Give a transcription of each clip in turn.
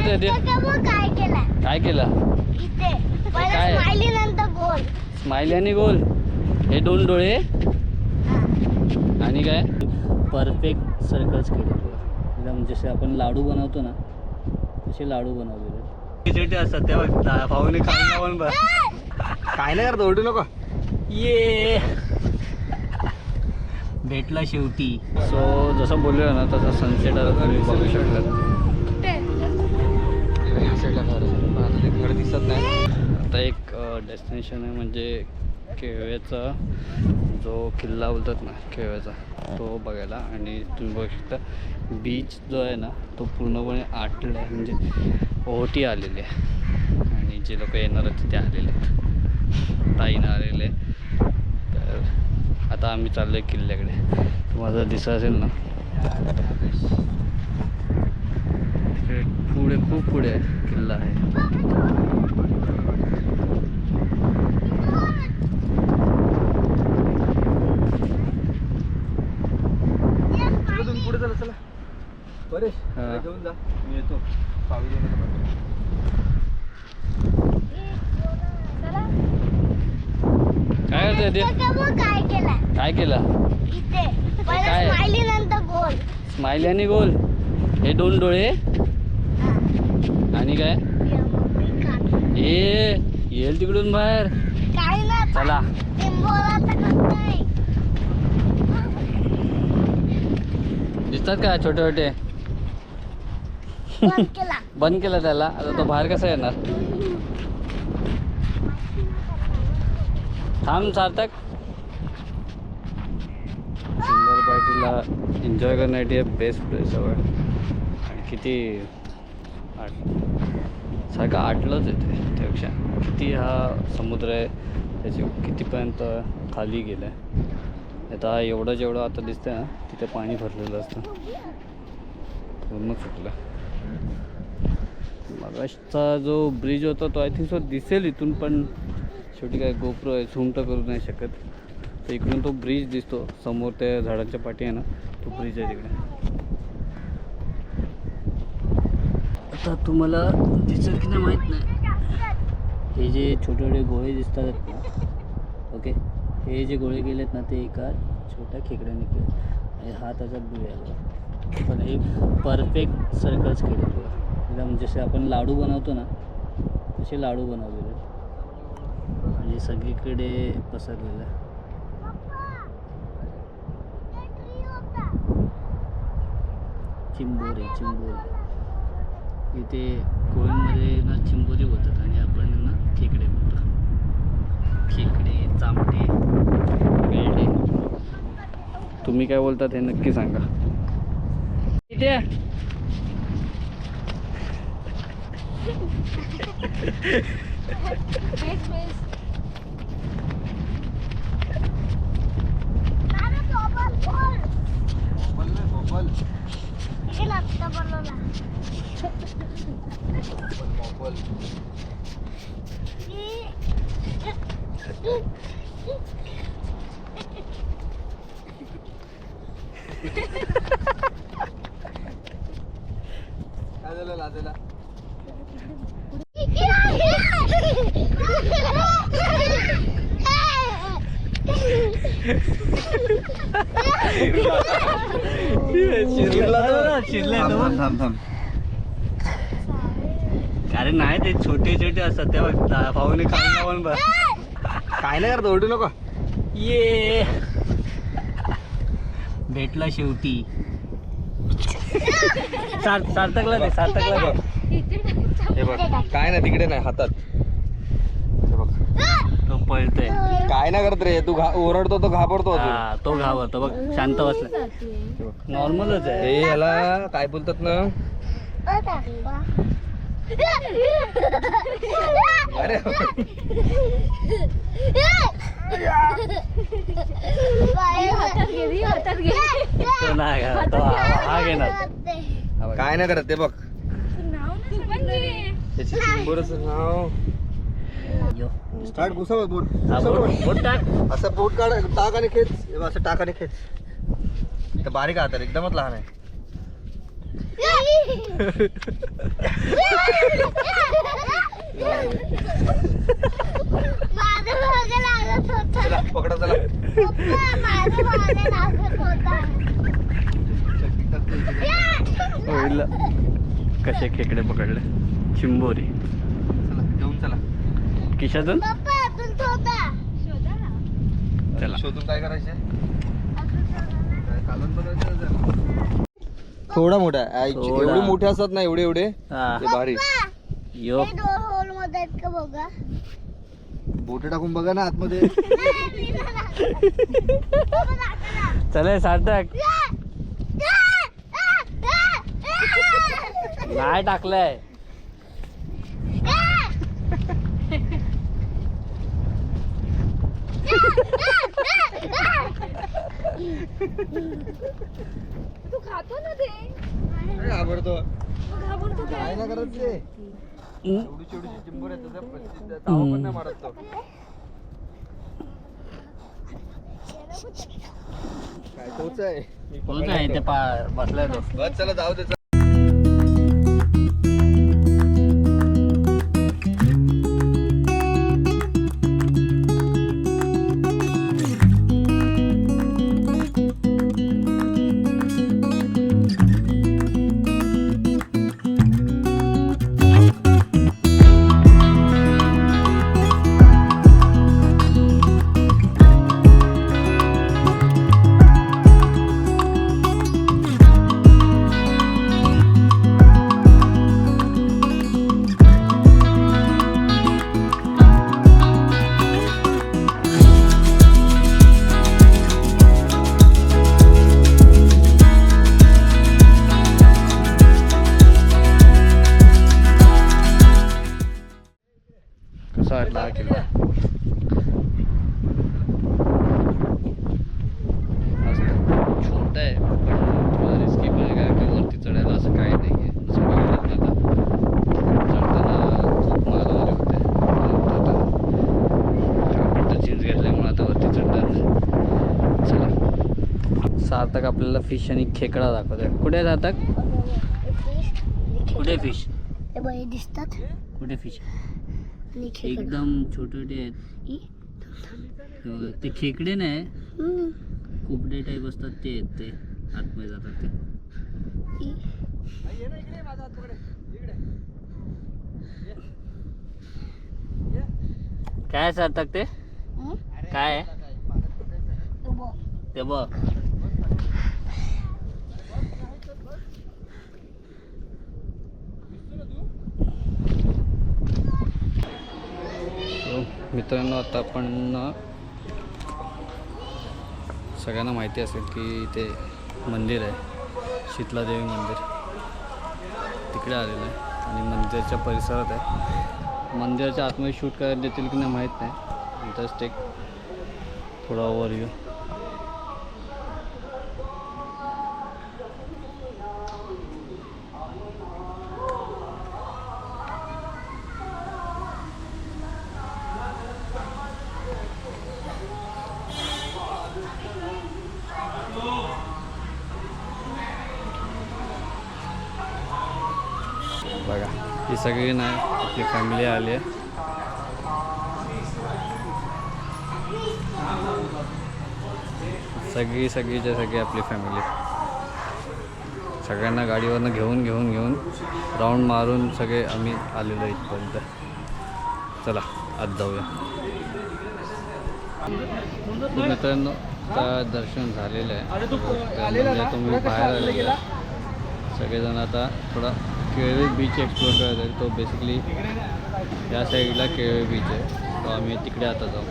करते ते? काय केलं काय केलं? इथे. काय? पहिला स्माइली नंतर गोल स्माइली आणि गोल हे दोन डोळे. आणि काय? परफेक्ट सर्कल्स केले एकदम जसे आपण लाडू बनवतो ना तसे लाडू बनवलेले खिचडी असतात तेव्हा भाऊने खायला पण बघ. काय नाही करतो ओरडू नको. ये. भेटला शेवटी. सो जसं बोललो ना तसं सनसेट आता घर दिसत नाही. आता एक डेस्टिनेशन आहे म्हणजे केळव्याचा जो किल्ला बोलतात ना केळव्याचा तो बघायला. आणि तुम्ही बघू शकता बीच जो आहे ना तो पूर्णपणे आटला आहे. म्हणजे ओहोटी आलेली आहे. आणि जे लोक येणार आहेत तिथे आलेले आहेत. ताईनं आलेले तर आता आम्ही चाललो आहे किल्ल्याकडे. तुम्हाला जर दिसत असेल ना तिकडे पुढे खूप पुढे आहे किल्ला आहे. चला तुम्ही पुढे चला चला. बरे हा. घेऊन जा. मी येतो. पावी घेऊन येतो. काय करते ते? काय केलं काय केलं? इथे. पहिला काय? स्माइली नंतर गोल स्माइली आणि गोल. हे दोन डोळे. आणि काय? ए येईल तिकडून बाहेर. चला. दिसतात का छोटे छोटे? बंद केला केलं त्याला. आता तो बाहेर कसा येणार? थांब सार्थक. सुंदर पार्टीला एन्जॉय करण्यासाठी बेस्ट प्लेस हवं आणि किती? सारखं आटलंच येते त्यापेक्षा किती हा समुद्र आहे त्याचे कितीपर्यंत खाली गेलं आहे. आता हा एवढं जेवढं आता दिसतं ना तिथे पाणी भरलेलं असतं. पूर्ण सुटलं मगाशचा जो ब्रिज होता तो आय थिंक सो दिसेल इथून पण शेवटी काय गोप्रो आहे झूम तर करू नाही शकत. तर इकडून तो ब्रिज दिसतो समोर त्या झाडांच्या पाठी आहे ना तो ब्रिज आहे तिकडे. आता तुम्हाला दिसेल की नाही माहीत नाही. हे जे छोटे छोटे गोळे दिसतात ना ओके? हे जे गोळे गेलेत ना ते एका छोट्या खेकड्याने केले. आणि हा त्याचा बुया पण हे परफेक्ट सर्कल्स केले एकदम जसे आपण लाडू बनवतो ना तसे लाडू बनवलेले म्हणजे सगळीकडे पसरलेलं आहे चिंबोरी चिंबोरी. इथे कोळीमध्ये ना चिंबोरी बोलतात आणि आपण ना खेकडे बोलतो. खेकडे चामटे बेल्डे तुम्ही काय बोलतात हे नक्की सांगा. इथे. अरे सोबत गोल. बोल ना, बोल. हे लागतं बनवला. बोल. काय झालं लाजेला थांब, थांब, थांब, अरे नाही ते छोटे छोटे असतात तेव्हा भाऊने खायला पण बघ काय नाही करतो ओरडू नको. ये. भेटला शेवटी. सार सार्थकला दे सार्थकला दे. हे बघ काय नाही तिकडे नाही हातात. पळतोय. काय नाही करत रे तू घा- ओरडतो तो घाबरतो अजून. हा तो घाबरतो बघ शांत बसला. नॉर्मलच आहे. हे याला काय बोलतात ना? अरे तो नाही तो हा हा घेणार. हा. काय नाही करत ते बघ. त्याची नाव. यो. काढ घुसावं बोट. हा, बोट बोट. टाक. असं बोट काढ टाक आणि खेच. हे बघ, असं टाक आणि खेच. तर बारीक हात आहे, एकदमच लहान आहे. चला पकडा चला. पप्पा माझं मागे लागत होता होईल. कसे खेकडे पकडले? चिंबोरी. चला. शोधून काय करायचे थोडा मोठा. एवढे मोठे असतात ना एवढे एवढे. हा. ते भारी. यो. बघा? बोटे टाकून बघा ना आतमध्ये. चले सार्थक. नाही टाकलंय. तू खातो ना ते. आवडतो मग घाबरतो काय? ना करत ते. एवढी एवढीची चिंबर आहे त्याचा पस्तीस तावा पण नाही मारत तो. काय तोच आहे. ते बसलाय तो. बस चला जाऊ दे सार्थक आपल्याला फिश आणि खेकडा दाखवतोय कुठे सार्थक कुठे फिश दिसतात कुठे फिश आणि खेकडा. एकदम छोटे छोटे आहेत. हे ते खेकडे नाही. कुबडे टाईप असतात ते आहेत ते आतमध्ये जातात ते. काय सार्थक ते. काय हे. ते बघ मित्रांनो आता आपण सगळ्यांना माहिती असेल की इथे मंदिर आहे. शीतलादेवी मंदिर. तिकडे आलेलं आहे आणि मंदिराच्या परिसरात आहे. मंदिराच्या आतमध्ये शूट करायला देतील की नाही माहीत नाही. जस्ट एक थोडा ओव्हरव्ह्यू सगळी नाही आपली फॅमिली आली आहे. सगळी सगळीच्या सगळी आपली फॅमिली सगळ्यांना गाडीवरनं घेऊन घेऊन घेऊन राऊंड मारून सगळे आम्ही आलेलो इथपर्यंत. चला आज जाऊया. मित्रांनो आता दर्शन झालेलं आहे. म्हणजे तुम्ही बाहेर आलेले सगळेजण आता थोडा केळवे बीच एक्सप्लोर करत आहे. तो बेसिकली या साईडला केळवे बीच आहे. तो आम्ही तिकडे आता जाऊ.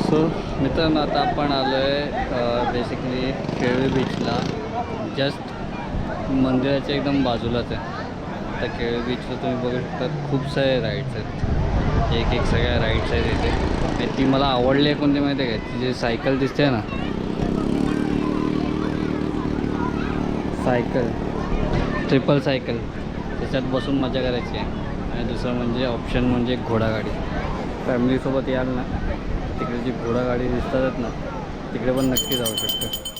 सो मित्रांनो आता आपण आलो आहे बेसिकली केळवे बीचला जस्ट मंदिराच्या एकदम बाजूलाच आहे. आता केळवे बीचला तुम्ही बघू शकता खूप सारे राईड्स आहेत. एक एक सगळ्या राईड्स आहेत इथे. आणि ती मला आवडली आहे कोणती माहिती आहे का? जी सायकल दिसते ना. Cycle triple cycle. त्याच्यात बसून मजा करायची. आहे आणि दुसरं म्हणजे ऑप्शन म्हणजे घोडागाडी. फॅमिलीसोबत याल ना तिकडे जी घोडागाडी दिसतात ना तिकडे पण नक्की जाऊ शकतो.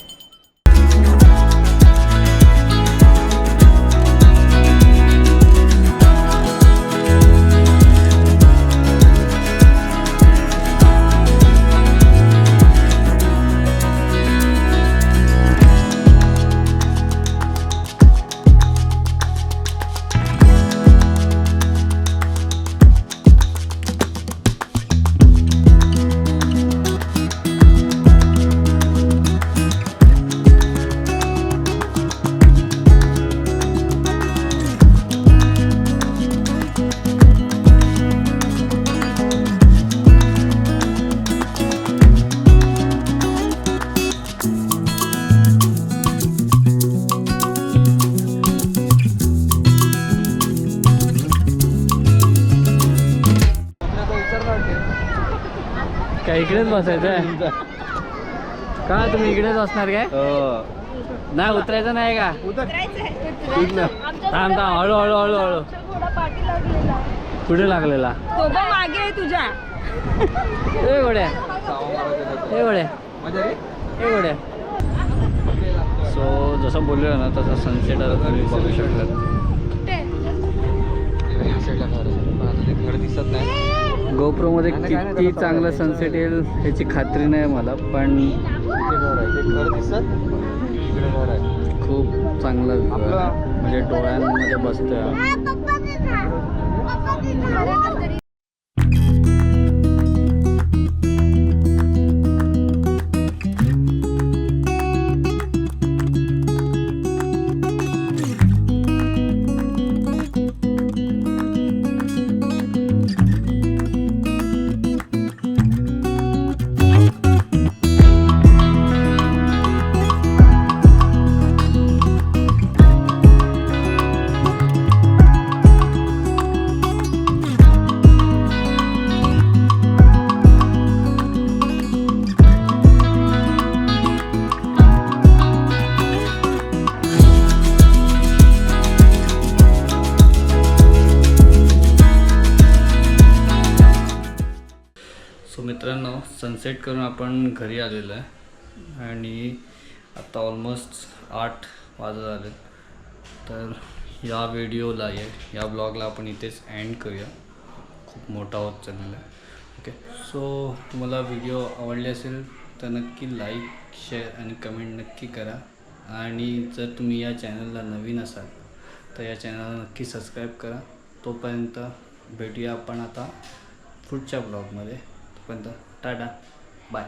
इकडेच बसायचं आहे. का तुम्ही इकडेच असणार काय? नाही उतरायचं नाही का? थांब थांब. हळू हळू हळू हळू कुठे लागलेला? मागे आहे तुझ्या. ए गोड्या ए गोड्या ए गोड्या सो जसं बोललो ना तसं सनसेट आता तुम्ही बघू शकता. घर दिसत नाही. गोप्रोमध्ये किती चांगलं. सनसेट येईल ह्याची खात्री नाही मला पण ते घर आहे ते घर दिसत इकडे घर आहे खूप चांगलं म्हणजे डोळ्यांमध्ये बसतं सनसेट करून आपण घरी आलेलो आहे. आणि आता ऑलमोस्ट आठ वाजत आले तर या व्हिडिओला या या ब्लॉगला आपण इथेच एंड करूया. खूप मोठा होत चाललेला आहे. ओके सो तुम्हाला व्हिडिओ आवडले असेल तर नक्की लाईक शेअर आणि कमेंट नक्की करा. आणि जर तुम्ही या चॅनलला नवीन असाल तर या चॅनलला नक्की सबस्क्राईब करा. तोपर्यंत भेटूया आपण आता पुढच्या ब्लॉगमध्ये तोपर्यंत टाटा बाय